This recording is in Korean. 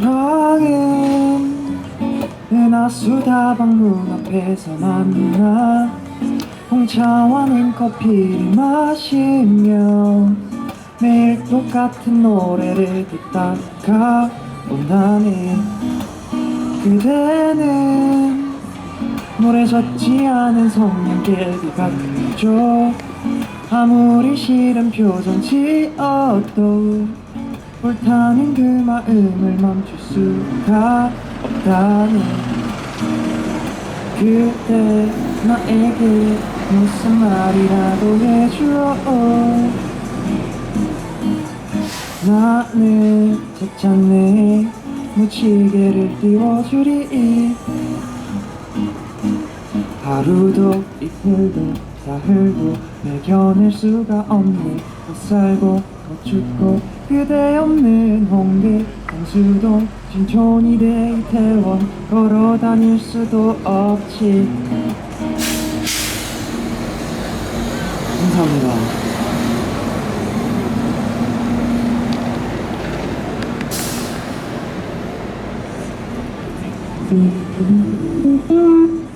사랑은 은하 수 다방 문 앞에서 만나 홍차와 냉커피를 마시며 매일 똑같은 노래를 듣다가 온다네. 그대는 노래 젖지 않은 성냥개비 같죠. 아무리 싫은 표정 지어도 불타는 그 마음을 멈출 수가 없다네 그대 나에게 무슨 말이라도 해줘 나는 찾잖네 무지개를 띄워주리 하루도 이틀도 사흘도 내겨낼 수가 없네 더 살고 더 춥고 그대 없는 홍대 강수동 신촌이 이태원 걸어 다닐 수도 없지. 감사합니다. 음,